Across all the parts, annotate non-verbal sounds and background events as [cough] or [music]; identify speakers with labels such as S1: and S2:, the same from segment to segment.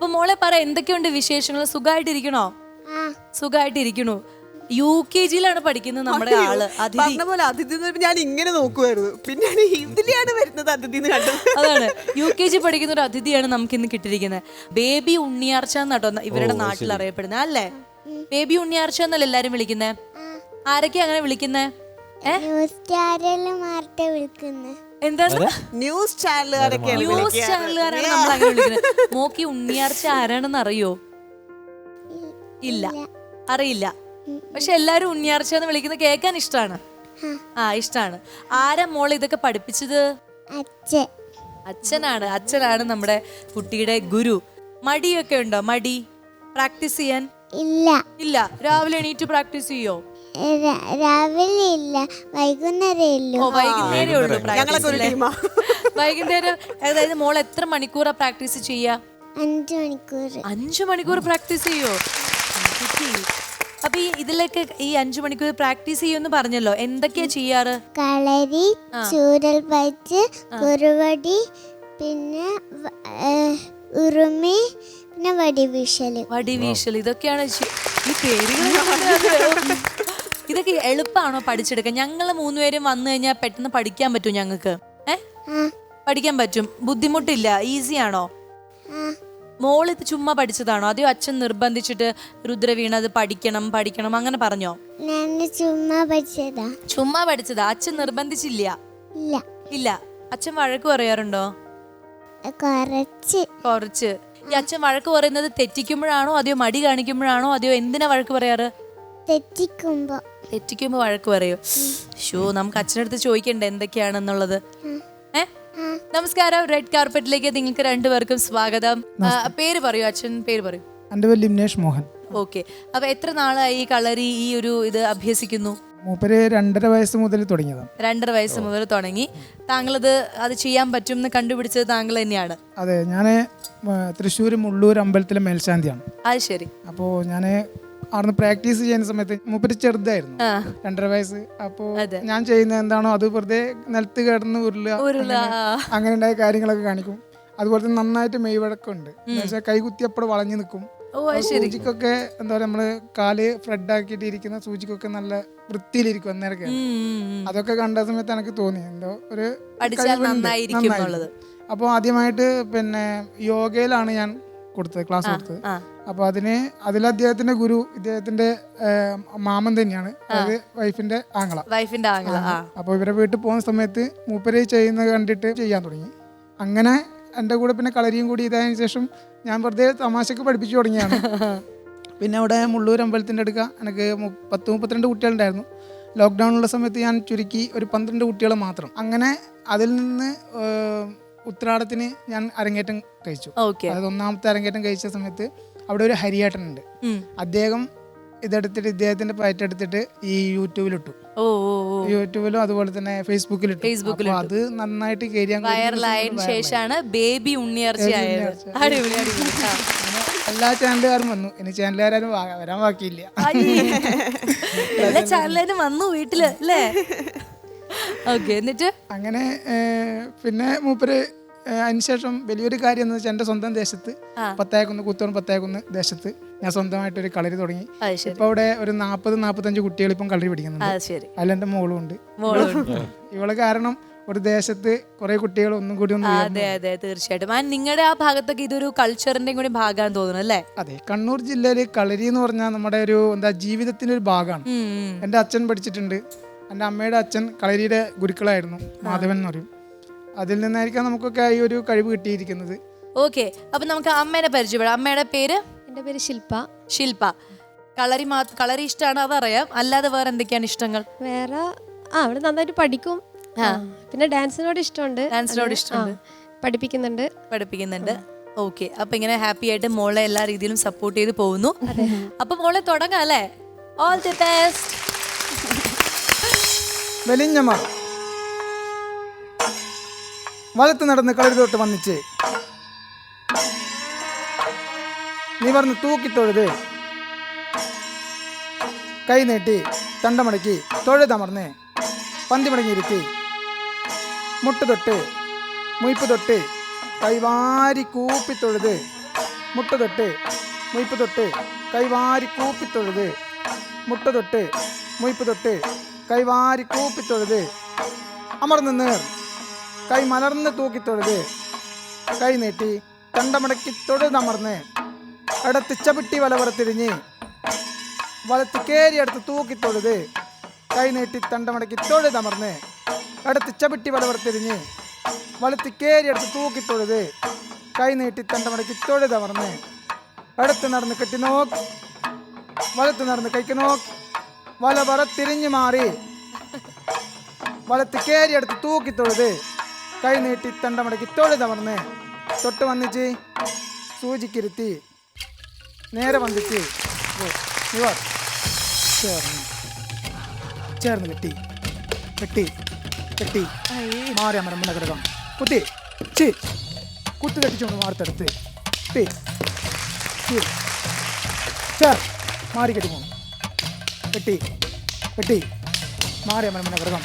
S1: അപ്പൊ മോളെ പറ എന്തൊക്കെയുണ്ട് വിശേഷങ്ങൾ? സുഖമായിട്ടിരിക്കണോ
S2: ആ.
S1: സുഖമായിട്ടിരിക്കണു യു കെ ജിയിലാണ് പഠിക്കുന്നത് നമ്മുടെ ആൾ അതിഥി.
S3: പറഞ്ഞ പോലെ അതിഥി എന്ന് ഞാൻ ഇങ്ങനെ നോക്കുമായിരുന്നു പിന്നെ ഇതിലെയാണ് വരുന്നത് അതിഥി എന്ന് കണ്ടത്.
S1: അതാണ്. യു കെ ജി പഠിക്കുന്ന ഒരു അതിഥിയാണ് നമുക്ക് ഇന്ന് കിട്ടിയിരിക്കുന്നത്. ബേബി ഉണ്ണിയാർച്ച എന്നാട്ടോ ഇവരുടെ നാട്ടിൽ അറിയപ്പെടുന്നത് അല്ലേ? ബേബി ഉണ്ണിയാർച്ച എന്നല്ലേ എല്ലാരും വിളിക്കുന്നേ? ആരൊക്കെയാ അങ്ങനെ വിളിക്കുന്നേ? ഏ? എന്താണ്
S3: ന്യൂസ്
S1: ന്യൂസ്. ചാനലുകാരാണ് നമ്മൾ അങ്ങനെ വിളിക്കുന്നത്. മോക്കി ഉണ്ണിയാർച്ച ആരാണെന്ന് അറിയോ? ഇല്ല. അറിയില്ല. പക്ഷെ എല്ലാരും ഉണ്ണിയാർച്ച എന്ന് വിളിക്കുന്നത് കേൾക്കാൻ ഇഷ്ടമാണ് ആ ഇഷ്ടമാണ് ആരാ മോളെ ഇതൊക്കെ പഠിപ്പിച്ചത്?
S2: അച്ഛൻ.
S1: അച്ഛനാണ്. അച്ഛനാണ് നമ്മുടെ കുട്ടിയുടെ ഗുരു. മടിയൊക്കെ ഉണ്ടോ? മടി. പ്രാക്ടീസ് ചെയ്യാൻ?
S2: ഇല്ല.
S1: ഇല്ല. രാവിലെ എണീറ്റ് പ്രാക്ടീസ് ചെയ്യോ?
S2: രാവിലെ ഇല്ല വൈകുന്നേരം
S1: ഓ
S2: വൈകുന്നേരേ
S1: വൈകുന്നേരമേ ഉള്ളൂ
S3: ഞങ്ങളൊക്കെ ഒരു
S1: പ്രാക്ടീസ്
S3: ടീമാ [laughs]
S1: വൈകുന്നേരം അതായത് മോൾ എത്ര മണിക്കൂറാ പ്രാക്ടീസ് ചെയ്യാ?
S2: അഞ്ചു മണിക്കൂർ
S1: അഞ്ചു മണിക്കൂർ പ്രാക്ടീസ് ചെയ്യോ? കുട്ടി. അപ്പൊ ഈ ഇതിലൊക്കെ ഈ അഞ്ചു മണിക്കൂർ പ്രാക്ടീസ് ചെയ്യുമെന്ന് പറഞ്ഞല്ലോ. എന്തൊക്കെയാ ചെയ്യാറ്?
S2: കളരി ചൂരൽ പച്ച് കുറുവടി പിന്നെ വ- ഏ, ഉറുമി പിന്നെ വടിവീശൽ.
S1: വടിവീശൽ ഇതൊക്കെയാണ് ചെ- ഈ പേരുകൾ ഇതൊക്കെ എളുപ്പമാണോ പഠിച്ചെടുക്കാൻ? ഞങ്ങൾ മൂന്നുപേരും വന്നു കഴിഞ്ഞാൽ പെട്ടെന്ന് പഠിക്കാൻ പറ്റും ഞങ്ങൾക്ക്? ഏ? പഠിക്കാൻ പറ്റും. ബുദ്ധിമുട്ടില്ല. ഈസി ആണോ? മോൾ ഇത് ചുമ്മാ പഠിച്ചതാണോ? അതെയോ അച്ഛൻ നിർബന്ധിച്ചിട്ട് രുദ്രവീണ അത് പഠിക്കണം പഠിക്കണം അങ്ങനെ പറഞ്ഞോ?
S2: ചുമ്മാ പഠിച്ചതാ.
S1: ചുമ്മാ പഠിച്ചതാ? അച്ഛൻ നിർബന്ധിച്ചില്ല?
S2: ഇല്ല.
S1: ഇല്ല. അച്ഛൻ വഴക്ക് പറയാറുണ്ടോ?
S2: കുറച്ച്.
S1: കുറച്ച്. ഈ അച്ഛൻ വഴക്ക് പറയുന്നത് തെറ്റിക്കുമ്പോഴാണോ അതെയോ മടി കാണിക്കുമ്പോഴാണോ അതെയോ എന്തിനാ വഴക്ക് പറയാറ്?
S2: തെറ്റിക്കുമ്പോ.
S1: തെറ്റിക്കുമ്പോ വഴക്ക് പറയോ. ഷോ നമുക്ക് അച്ഛനടുത്ത് ചോദിക്കണ്ടേ എന്തൊക്കെയാണെന്നുള്ളത്? ഏ? നമസ്കാരം. റെഡ് കാർപ്പറ്റിലേക്ക് നിങ്ങൾക്ക് രണ്ടുപേർക്കും സ്വാഗതം. ആ, പേര് പറയൂ അച്ഛൻ പേര് പറയൂ.
S4: എന്റെ പേര് ലിംനേഷ് മോഹൻ.
S1: ഓക്കെ. അപ്പൊ എത്ര നാളായി ഈ കളരി ഈ ഒരു ഇത് അഭ്യസിക്കുന്നു?
S4: മൂപ്പര് രണ്ടര വയസ്സ് മുതൽ തുടങ്ങിയതാണ്
S1: രണ്ടര വയസ്സ് മുതൽ തുടങ്ങി. താങ്കളത് അത് ചെയ്യാൻ പറ്റും എന്ന് കണ്ടുപിടിച്ചത് താങ്കൾ തന്നെയാണ്.
S4: അതെ ഞാൻ തൃശ്ശൂർ മുള്ളൂർ അമ്പലത്തിലെ മേൽശാന്തിയാണ്.
S1: അത് ശരി.
S4: അപ്പോൾ ഞാൻ അവിടുന്ന് പ്രാക്ടീസ് ചെയ്യുന്ന സമയത്ത് മൂപ്പര് ചെറുതായിരുന്നു. രണ്ടര വയസ്സ്.
S1: അപ്പോ
S4: ഞാൻ ചെയ്യുന്ന എന്താണോ അത് വെറുതെ നിലത്ത് കിടന്ന് ഉരുളുക, അങ്ങനെ- ഉണ്ടായ കാര്യങ്ങളൊക്കെ കാണിക്കും. അതുപോലെ തന്നെ നന്നായിട്ട് മെയ്വഴക്കമുണ്ട്. കൈകുത്തി കൈകുത്തിയപ്പോൾ വളഞ്ഞു നിൽക്കും. സൂചിക്കൊക്കെ എന്താ പറയുക നമ്മൾ കാൽ ഫ്രെഡ് ആക്കിയിട്ട് ഇരിക്കുന്ന സൂചിക്കൊക്കെ നല്ല വൃത്തിയിലിരിക്കും
S1: ഉം.
S4: അതൊക്കെ കണ്ട സമയത്ത് എനിക്ക് തോന്നി. എന്തോ ഒരു അപ്പൊ ആദ്യമായിട്ട് പിന്നെ യോഗയിലാണ് ഞാൻ കൊടുത്തത് ക്ലാസ് കൊടുത്തത്.
S1: അപ്പൊ
S4: അപ്പോൾ അതിന് അതിൽ അദ്ദേഹത്തിന്റെ ഗുരു ഇദ്ദേഹത്തിന്റെ മാമൻ തന്നെയാണ്. അതായത് വൈഫിന്റെ ആങ്ങള.
S1: വൈഫിന്റെ ആങ്ങള അപ്പൊ
S4: അപ്പോൾ ഇവരെ വീട്ടിൽ പോകുന്ന സമയത്ത് മൂപ്പര് ചെയ്യുന്നത് കണ്ടിട്ട് ചെയ്യാൻ തുടങ്ങി. അങ്ങനെ എന്റെ കൂടെ പിന്നെ കളരിയും കൂടി ഇതായതിനു ശേഷം ഞാൻ വെറുതെ തമാശക്ക് പഠിപ്പിച്ചു തുടങ്ങിയാണ് [laughs] പിന്നെ അവിടെ മുള്ളൂർ അമ്പലത്തിന്റെ അടുക്ക എനിക്ക് പത്ത് മുപ്പത്തിരണ്ട് കുട്ടികളുണ്ടായിരുന്നു. ലോക്ക്ഡൗണുള്ള സമയത്ത് ഞാൻ ചുരുക്കി ഒരു പന്ത്രണ്ട് കുട്ടികളെ മാത്രം. അങ്ങനെ അതിൽ നിന്ന് ഉത്രാടത്തിന് ഞാൻ അരങ്ങേറ്റം കഴിച്ചു. അതായത് ഒന്നാമത്തെ അരങ്ങേറ്റം കഴിച്ച സമയത്ത് അവിടെ ഒരു ഹരിയേട്ടനുണ്ട്. അദ്ദേഹം ഇതെടുത്തിട്ട് ഇദ്ദേഹത്തിന്റെ പയറ്റ് എടുത്തിട്ട് ഈ യൂട്യൂബിലിട്ടു. യൂട്യൂബിലും അതുപോലെ തന്നെ ഫേസ്ബുക്കിലിട്ടു.
S1: ഫേസ്ബുക്കിലിട്ടു.
S4: അത് നന്നായിട്ട്
S1: വൈറലായതിനു ശേഷമാണ് ബേബി.
S4: എല്ലാ ചാനലുകാരും വന്നു. ഇനി ചാനലുകാരും വരാൻ ബാക്കിയില്ല.
S1: എല്ലാ ചാനലുകാരും വന്നു വീട്ടിൽ അല്ലേ? ഓക്കെ എന്നിട്ട്?
S4: അങ്ങനെ പിന്നെ മൂപ്പര് അതിനുശേഷം വലിയൊരു കാര്യം എന്ന് വെച്ചാൽ എന്റെ സ്വന്തം ദേശത്ത്
S1: പത്തേക്കുന്ന്
S4: പത്തായക്കുന്ന് പത്തേക്കുന്ന് പത്തായക്കുന്ന് ദേശത്ത് ഞാൻ സ്വന്തമായിട്ട് ഒരു കളരി തുടങ്ങി. ഇപ്പൊ അവിടെ ഒരു നാപ്പത് നാപ്പത്തഞ്ച് കുട്ടികൾ ഇപ്പം കളരി പഠിക്കുന്നുണ്ട്
S1: അല്ല
S4: എന്റെ മോളും ഉണ്ട്. ഇവൾ കാരണം ഒരു ദേശത്ത് കുറെ കുട്ടികൾ ഒന്നും കൂടി
S1: അതെ അതെ തീർച്ചയായിട്ടും. നിങ്ങളുടെ ആ ഭാഗത്തൊക്കെ ഇതൊരു കൾച്ചറിന്റെ കൂടി ഭാഗമാണ് തോന്നുന്നു അല്ലേ?
S4: അതെ കണ്ണൂർ ജില്ലയിൽ കളരി എന്ന് പറഞ്ഞാൽ നമ്മുടെ ഒരു എന്താ ജീവിതത്തിന്റെ ഒരു ഭാഗമാണ്. എന്റെ അച്ഛൻ പഠിച്ചിട്ടുണ്ട്. എന്റെ അമ്മയുടെ അച്ഛൻ കളരിയുടെ ഗുരുക്കളായിരുന്നു മാധവൻ എന്ന് പറയും. അതിൽ നിന്നായിരിക്കാം നമുക്കൊക്കെ ഈ ഒരു കഴിവ് കിട്ടിയിരിക്കുന്നത്.
S1: ഓക്കെ അപ്പൊ നമുക്ക് അമ്മേനെ പരിചയപ്പെടാം. അമ്മയുടെ പേര്?
S5: എന്റെ പേര് ശില്പ
S1: ശില്പ കളരി മാ കളരി ഇഷ്ടമാണ് അതറിയാം അല്ലാതെ വേറെ എന്തൊക്കെയാണ് ഇഷ്ടങ്ങൾ?
S5: വേറെ ആ അവിടെ നന്നായിട്ട് പഠിക്കും. ആ, പിന്നെ ഡാൻസിനോട് ഇഷ്ടമുണ്ട്.
S1: ഡാൻസിനോട് ഇഷ്ടമുണ്ട്.
S5: പഠിപ്പിക്കുന്നുണ്ട്.
S1: പഠിപ്പിക്കുന്നുണ്ട്. ഓക്കെ അപ്പൊ ഇങ്ങനെ ഹാപ്പി ആയിട്ട് മോളെ എല്ലാ രീതിയിലും സപ്പോർട്ട് ചെയ്ത് പോകുന്നു. അപ്പൊ മോളെ തുടങ്ങാം അല്ലേ? ഓൾ ദി ബെസ്റ്റ്
S4: വെലിഞ്ഞമ്മ വലത്ത് നടന്ന് കളരി തൊട്ട് വന്നിച്ച്. നീ പറഞ്ഞ് തൂക്കിത്തൊഴുത്. കൈ നീട്ടി തണ്ടമടക്കി തൊഴുതമർന്ന് പന്തി മടങ്ങിയിരുത്തി മുട്ട് തൊട്ട് മുയ്പ് തൊട്ട് കൈവാരി കൂപ്പി തൊഴുത് മുട്ട് തൊട്ട് മുയ്പ് തൊട്ട് കൈവാരി കൂപ്പിത്തൊഴുത്. മുട്ട തൊട്ട് മുയ്പ് തൊട്ട് കൈവാരി കൂപ്പിത്തൊഴുത്. അമർന്ന് നേർ. കൈ മലർന്ന് തൂക്കിത്തൊഴുത്. കൈ നീട്ടി കണ്ടമടക്കി തൊഴുതമർന്ന് ഇടത്ത് ചവിട്ടി വലവറത്തിരിഞ്ഞ് വലത്ത് കയറി അടുത്ത് തൂക്കിത്തൊഴുത്. കൈ നീട്ടി തണ്ടമടക്കി തൊഴുതമർന്ന് അടുത്ത് ചവിട്ടി വലവറത്തിരിഞ്ഞ് വലത്ത് കയറി അടുത്ത് തൂക്കിത്തൊഴുത്. കൈ നീട്ടി തണ്ടമടക്കി തൊഴുതമർന്ന് അടുത്ത് നടന്ന് കെട്ടി നോക്കി. വലത്ത് നടന്ന് കൈക്ക് നോക്കി. വലവറ തിരിഞ്ഞു മാറി. വലത്ത് കേരി തൂക്കി തൊഴുത്. കൈ നീട്ടി തണ്ടമടക്കി തൊഴുതമർന്ന് തൊട്ട് വന്നിച്ച് സൂചിക്കിരുത്തി. നേരെ വന്നിച്ച് ഇവർ. ചേർന്ന്. ചേർന്ന് കെട്ടി കെട്ടി കെട്ടി മാറി അമരം കിടക്കാം കുത്തി. ചി കുത്തി കെട്ടിച്ചോണ്ട് വാർത്തെടുത്ത്. മാറി കെട്ടി പോകണം കെട്ടി വെട്ടി മാറി അമരം കിടക്കാം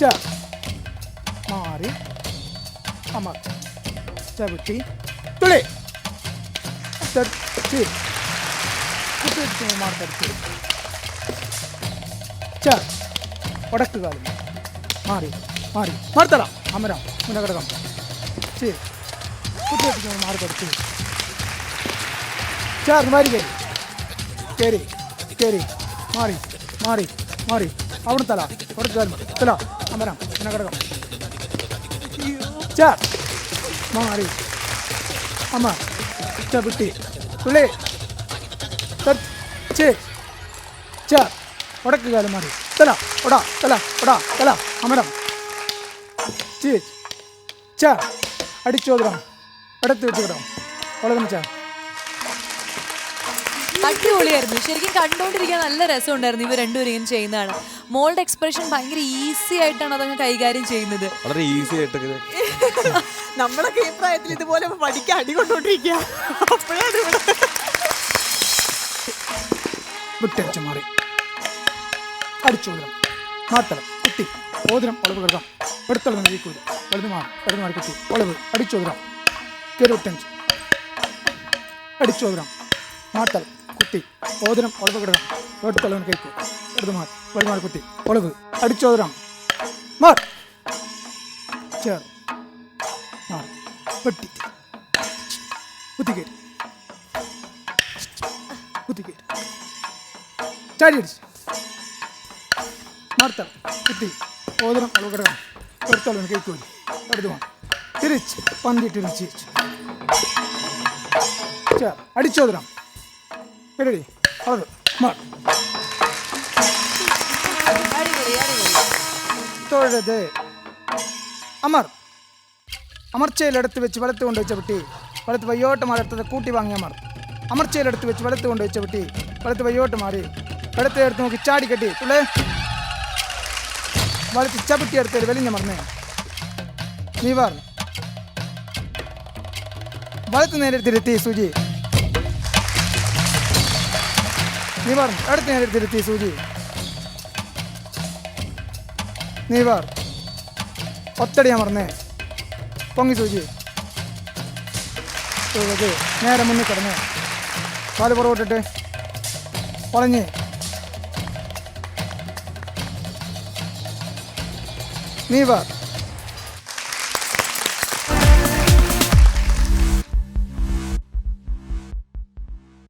S4: ചേർ മാറി. അമ്മ. ചവിട്ടി തുളി തെറ്റി കുത്തി മാർത്തെടുത്ത് ചേർ ഉടക്ക് കാലം. മാറി മാറി. മാർത്തല അമര. മുന്നകടകം ശരി കുട്ടി മാറി കൊടുത്ത് ചേർന്ന് മാറി കയറി കയറി കയറി മാറി മാറി മാറി അവിടെ തല ഉടക്ക് കാലം തല അമരം മുന്നകടകം ചേർ മാറി അമ്മ ചവിട്ടി തുള്ളി ചേ ചേർ ഉടക്ക് കാലം മാറി തല ഒടാ തല ഒടാ തല അമരം ചീ ചാ അടിച്ചോതിരം ഇടത്ത് വെച്ച് കിടാം വളകം ചാ
S1: അടിപൊളിയായിരുന്നു. ശരിക്കും കണ്ടുകൊണ്ടിരിക്കാൻ നല്ല രസം ഉണ്ടായിരുന്നു ഇവർ രണ്ടുപേരും ഇങ്ങനെ ചെയ്യുന്നതാണ്. മോളുടെ എക്സ്പ്രഷൻ ഭയങ്കര ഈസി ആയിട്ടാണ് അതങ്ങ് കൈകാര്യം ചെയ്യുന്നത്.
S6: വളരെ ഈസി ആയിട്ട്
S3: നമ്മളൊക്കെ ഈ പ്രായത്തിൽ ഇതുപോലെ പഠിക്കാൻ അടി കൊണ്ടോണ്ടിരിക്കുക.
S4: വിട്ടടിച്ച് മാറി. അടിച്ചോതിരം. മാത്തളം കുത്തി ഓതിരം ഒളവ് കിടക്കാം എടുത്തളവ് നരിക്കൂല വലുത് മാറി ഇടത് മാറി കുത്തി ഒളവ്. അടിച്ചോതിരം. കയറി വിട്ടഞ്ച് അടിച്ചോതിരം. മാത്തൽ കുത്തി ഓതിരം ഒളവ് കിടക്കാം എടുത്തളവൻ കൈക്കൂ ഇടത് മാറി വലുത് മാറി കുത്തി ഒളവ് അടിച്ചോതിരം മാർ ചേർ മാറി വെട്ടി കുത്തിക്കേരി കുത്തിക്കേരി ചാടിയടിച്ച് മാർത്തൽ കുത്തി ഓതരം അളവിടണം എടുത്തോളം കൈക്കോലി എടുത്തു തിരിച്ച് പന്തി തിരിച്ച് ചേർ അടിച്ചോതരം പെരടി അത് മാർ
S1: അടിപൊളി അടിപൊളി
S4: തൊഴുത്. അമർ. അമർച്ചയിലെടുത്ത് വെച്ച് വലത്ത് കൊണ്ട് വെച്ച പെട്ടി വലത്ത് വയ്യോട്ട് മാറി എടുത്തത് കൂട്ടി വാങ്ങി അമർ. അമർച്ചയിലെടുത്ത് വെച്ച് വലത്ത് കൊണ്ട് വെച്ച പെട്ടി വലത്ത് വയ്യോട്ട് മാറി. വലത്ത് എടുത്ത് നോക്കി ചാടി കെട്ടി. തുള്ളേ വലത്ത് ചവിട്ടി എടുത്ത് വലിഞ്ഞമർന്ന് നീ വാർ വലത്ത് നേരെ തിരുത്തി സൂചി. നീ വാർ അടുത്ത് ഞാൻ എടുത്തിരുത്തി സൂചി. നീ വാർ ഒത്തടി അമർന്ന് പൊങ്ങി സൂചി. നേരെ മുന്നിൽ കിടന്നേ. കാൽ പുറകോട്ടിട്ട് വളഞ്ഞ്. നീ വാ